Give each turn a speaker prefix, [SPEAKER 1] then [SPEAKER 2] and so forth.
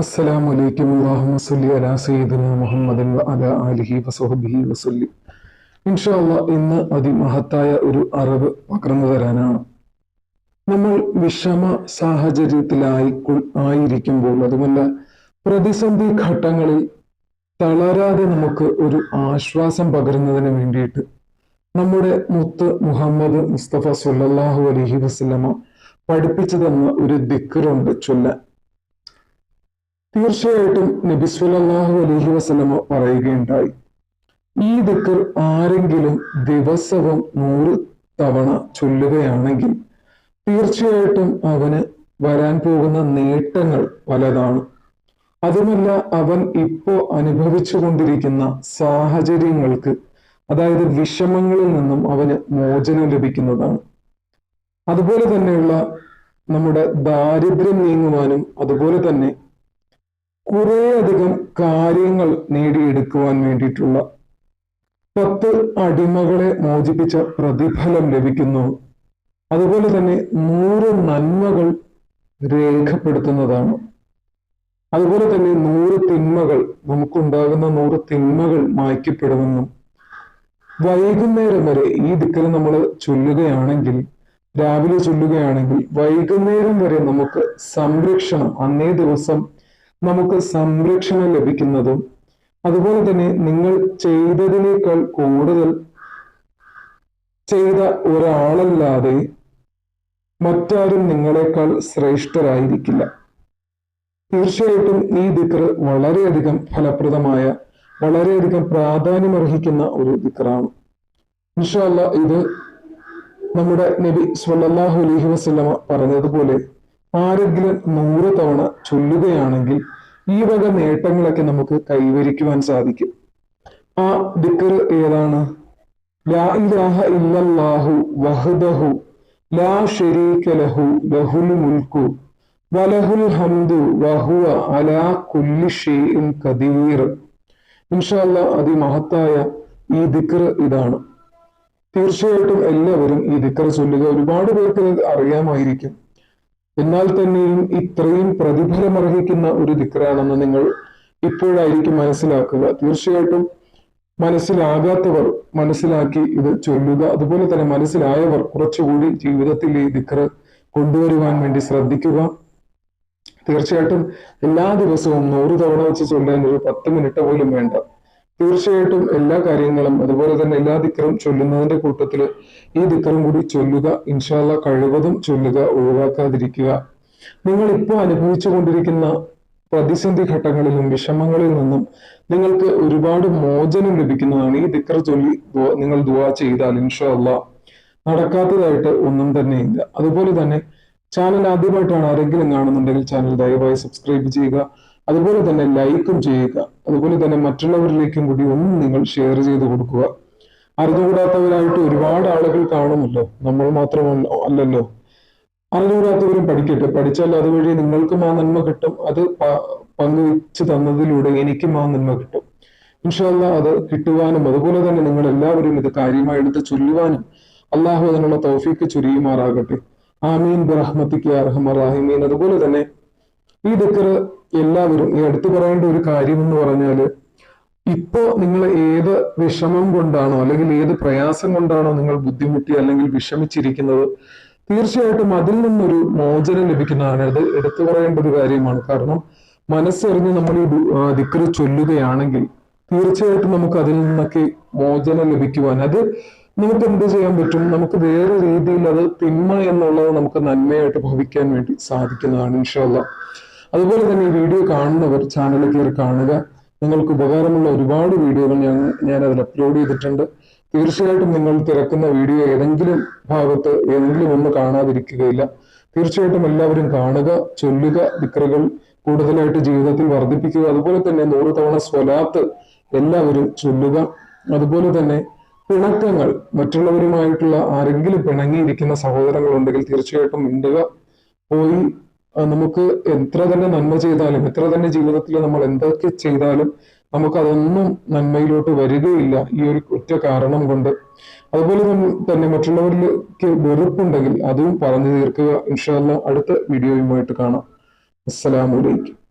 [SPEAKER 1] അസ്സലാമു അലൈക്കും അല്ലാഹുമ്മ സല്ലി അലാ സയ്യിദിന മുഹമ്മദിൻ വ അലാ വസഹബിഹി വസല്ലി. ഇന്ന് അതിമഹത്തായ ഒരു അറിവ് പകർന്നു തരാനാണ്. നമ്മൾ വിഷമ സാഹചര്യത്തിലായി ആയിരിക്കുമ്പോൾ അതുമല്ല പ്രതിസന്ധി ഘട്ടങ്ങളിൽ തളരാതെ നമുക്ക് ഒരു ആശ്വാസം പകരുന്നതിന് വേണ്ടിയിട്ട് നമ്മുടെ മുത്ത് മുഹമ്മദ് മുസ്തഫ സുല്ലാഹു അലഹി വസ്ലമ പഠിപ്പിച്ചു തന്ന ഒരു ദിക്കറുണ്ട് ചൊല്ലാൻ. തീർച്ചയായിട്ടും നബി സല്ലല്ലാഹു അലൈഹി വസല്ലമ പറയുകയുണ്ടായി. ഈ ദിക്കർ ആരെങ്കിലും ദിവസവും നൂറ് തവണ ചൊല്ലുകയാണെങ്കിൽ തീർച്ചയായിട്ടും അവന് വരാൻ പോകുന്ന നേട്ടങ്ങൾ പലതാണ്. അതുമല്ല അവൻ ഇപ്പോ അനുഭവിച്ചു കൊണ്ടിരിക്കുന്ന സാഹചര്യങ്ങൾക്ക് അതായത് വിഷമങ്ങളിൽ നിന്നും അവന് മോചനം ലഭിക്കുന്നതാണ്. അതുപോലെ തന്നെയുള്ള നമ്മുടെ ദാരിദ്ര്യം നീങ്ങുവാനും അതുപോലെ തന്നെ കുറേയധികം കാര്യങ്ങൾ നേടിയെടുക്കുവാൻ വേണ്ടിയിട്ടുള്ള പത്ത് അടിമകളെ മോചിപ്പിച്ച പ്രതിഫലം ലഭിക്കുന്നു. അതുപോലെ തന്നെ നൂറ് നന്മകൾ രേഖപ്പെടുത്തുന്നതാണ്. അതുപോലെ തന്നെ നൂറ് തിന്മകൾ നമുക്കുണ്ടാകുന്ന നൂറ് തിന്മകൾ മായ്ക്കപ്പെടുമെന്നും വൈകുന്നേരം വരെ ഈ ദിക്കൽ നമ്മൾ ചൊല്ലുകയാണെങ്കിൽ രാവിലെ ചൊല്ലുകയാണെങ്കിൽ വൈകുന്നേരം വരെ നമുക്ക് സംരക്ഷണം അന്നേ ദിവസം നമുക്ക് സംരക്ഷണം ലഭിക്കുന്നതും അതുപോലെ തന്നെ നിങ്ങൾ ചെയ്തതിനേക്കാൾ കൂടുതൽ ചെയ്ത ഒരാളല്ലാതെ മറ്റാരും നിങ്ങളെക്കാൾ ശ്രേഷ്ഠരായിരിക്കില്ല. തീർച്ചയായിട്ടും ഈ ദിക്ർ വളരെയധികം ഫലപ്രദമായ വളരെയധികം പ്രാധാന്യമർഹിക്കുന്ന ഒരു ദിക്റാണ്. ഇൻഷാല്ല ഇത് നമ്മുടെ നബി സ്വല്ലല്ലാഹു അലഹി വസല്ലമ പറഞ്ഞതുപോലെ ആരെങ്കിലും നൂറ് തവണ ചൊല്ലുകയാണെങ്കിൽ ഈ വക നേട്ടങ്ങളൊക്കെ നമുക്ക് കൈവരിക്കുവാൻ സാധിക്കും. ആ ദിക്കർ ഏതാണ്? വഹ്ദഹു ലാ ലഹു ലഹുൽ വലഹുൽ ഹംദു വഹുവ അലാ കുല്ലി അതിമഹത്തായ ഈ ദിക്കർ ഇതാണ്. തീർച്ചയായിട്ടും എല്ലാവരും ഈ ദിക്കർ ചൊല്ലുക ഒരുപാട് പേർക്ക് അറിയാമായിരിക്കും. എന്നാൽ തന്നെയും ഇത്രയും പ്രതിഫലമർഹിക്കുന്ന ഒരു ദിക്റാണെന്ന് നിങ്ങൾ ഇപ്പോഴായിരിക്കും മനസ്സിലാക്കുക. തീർച്ചയായിട്ടും മനസ്സിലാകാത്തവർ മനസ്സിലാക്കി ഇത് ചൊല്ലുക. അതുപോലെ തന്നെ മനസ്സിലായവർ കുറച്ചുകൂടി ജീവിതത്തിൽ ഈ ദിക്റ് കൊണ്ടുവരുവാൻ വേണ്ടി ശ്രദ്ധിക്കുക. തീർച്ചയായിട്ടും എല്ലാ ദിവസവും നൂറ് തവണ വെച്ച് ചൊല്ലാൻ ഒരു പത്ത് മിനിറ്റ് പോലും വേണ്ട. തീർച്ചയായിട്ടും എല്ലാ കാര്യങ്ങളും അതുപോലെ തന്നെ എല്ലാ ദിക്കറും ചൊല്ലുന്നതിന്റെ കൂട്ടത്തിൽ ഈ ദിക്കറും കൂടി ചൊല്ലുക ഇൻഷാല്ല കഴിവതും ചൊല്ലുക ഒഴിവാക്കാതിരിക്കുക. നിങ്ങൾ ഇപ്പോൾ അനുഭവിച്ചു കൊണ്ടിരിക്കുന്ന പ്രതിസന്ധി ഘട്ടങ്ങളിലും വിഷമങ്ങളിൽ നിന്നും നിങ്ങൾക്ക് ഒരുപാട് മോചനം ലഭിക്കുന്നതാണ് ഈ ദിക്കർ ചൊല്ലി നിങ്ങൾ ദുവാ ചെയ്താൽ ഇൻഷാല്ല നടക്കാത്തതായിട്ട് ഒന്നും തന്നെ ഇല്ല. അതുപോലെ തന്നെ ചാനൽ ആദ്യമായിട്ടാണ് ആരെങ്കിലും കാണുന്നുണ്ടെങ്കിൽ ചാനൽ ദയവായി സബ്സ്ക്രൈബ് ചെയ്യുക. അതുപോലെ തന്നെ ലൈക്കും ചെയ്യുക. അതുപോലെ തന്നെ മറ്റുള്ളവരിലേക്കും കൂടി ഒന്നും നിങ്ങൾ ഷെയർ ചെയ്ത് കൊടുക്കുക. അറിഞ്ഞുകൂടാത്തവരായിട്ട് ഒരുപാട് ആളുകൾ കാണുമല്ലോ. നമ്മൾ മാത്രമല്ല അല്ലല്ലോ. അറിഞ്ഞുകൂടാത്തവരും പഠിക്കട്ടെ. പഠിച്ചാൽ അതുവഴി നിങ്ങൾക്കും ആ നന്മ കിട്ടും. അത് പങ്കുവെച്ച് തന്നതിലൂടെ എനിക്കും ആ നന്മ കിട്ടും. ഇൻഷാല്ല അത് കിട്ടുവാനും അതുപോലെ തന്നെ നിങ്ങൾ എല്ലാവരും ഇത് കാര്യമായി എടുത്ത് ചൊല്ലുവാനും അള്ളാഹു അതിനുള്ള തൗഫീക്ക് ചുരിയുമാറാകട്ടെ. ആമീൻ. ബറഹ്മത്തിക്ക് അർഹമറാഹിമീൻ അതുപോലെ തന്നെ ഈ ദിക്കർ എല്ലാവരും ഈ അടുത്ത് പറയേണ്ട ഒരു കാര്യം എന്ന് പറഞ്ഞാൽ ഇപ്പോ നിങ്ങൾ ഏത് വിഷമം കൊണ്ടാണോ അല്ലെങ്കിൽ ഏത് പ്രയാസം കൊണ്ടാണോ നിങ്ങൾ ബുദ്ധിമുട്ടി അല്ലെങ്കിൽ വിഷമിച്ചിരിക്കുന്നത് തീർച്ചയായിട്ടും അതിൽ നിന്നൊരു മോചനം ലഭിക്കുന്നതാണ്. അത് എടുത്തു പറയേണ്ട ഒരു കാര്യമാണ്. കാരണം മനസ്സറിഞ്ഞ് നമ്മൾ ഈ ദിക്കർ ചൊല്ലുകയാണെങ്കിൽ തീർച്ചയായിട്ടും നമുക്ക് അതിൽ നിന്നൊക്കെ മോചനം ലഭിക്കുവാൻ. അത് നമുക്ക് എന്ത് ചെയ്യാൻ പറ്റും? നമുക്ക് വേറെ രീതിയിൽ അത് തിന്മ എന്നുള്ളത് നമുക്ക് നന്മയായിട്ട് ഭവിക്കാൻ വേണ്ടി സാധിക്കുന്നതാണ് ഇൻഷാല്ല അതുപോലെ തന്നെ ഈ വീഡിയോ കാണുന്നവർ ചാനൽ കയറി കാണുക. നിങ്ങൾക്ക് ഉപകാരമുള്ള ഒരുപാട് വീഡിയോകൾ ഞാൻ ഞാൻ അതിൽ അപ്ലോഡ് ചെയ്തിട്ടുണ്ട്. തീർച്ചയായിട്ടും നിങ്ങൾ തിരക്കുന്ന വീഡിയോ ഏതെങ്കിലും ഭാഗത്ത് ഏതെങ്കിലും ഒന്ന് കാണാതിരിക്കുകയില്ല. തീർച്ചയായിട്ടും എല്ലാവരും കാണുക ചൊല്ലുക വിക്രകൾ കൂടുതലായിട്ട് ജീവിതത്തിൽ വർദ്ധിപ്പിക്കുക. അതുപോലെ തന്നെ നൂറ് തവണ സ്വലാത്ത് എല്ലാവരും ചൊല്ലുക. അതുപോലെ തന്നെ പിണക്കങ്ങൾ മറ്റുള്ളവരുമായിട്ടുള്ള ആരെങ്കിലും പിണങ്ങിയിരിക്കുന്ന സഹോദരങ്ങൾ ഉണ്ടെങ്കിൽ തീർച്ചയായിട്ടും മിണ്ടുക. പോയി നമുക്ക് എത്ര തന്നെ നന്മ ചെയ്താലും എത്ര തന്നെ ജീവിതത്തിൽ നമ്മൾ എന്തൊക്കെ ചെയ്താലും നമുക്ക് അതൊന്നും നന്മയിലോട്ട് വരികയില്ല. ഈ ഒരു ഒറ്റ കാരണം കൊണ്ട്. അതുപോലെ തന്നെ മറ്റുള്ളവരിലേക്ക് വെറുപ്പുണ്ടെങ്കിൽ അതും പറഞ്ഞു തീർക്കുക. ഇൻഷാല്ല അടുത്ത വീഡിയോയുമായിട്ട് കാണാം. അസ്സലാമലൈക്കും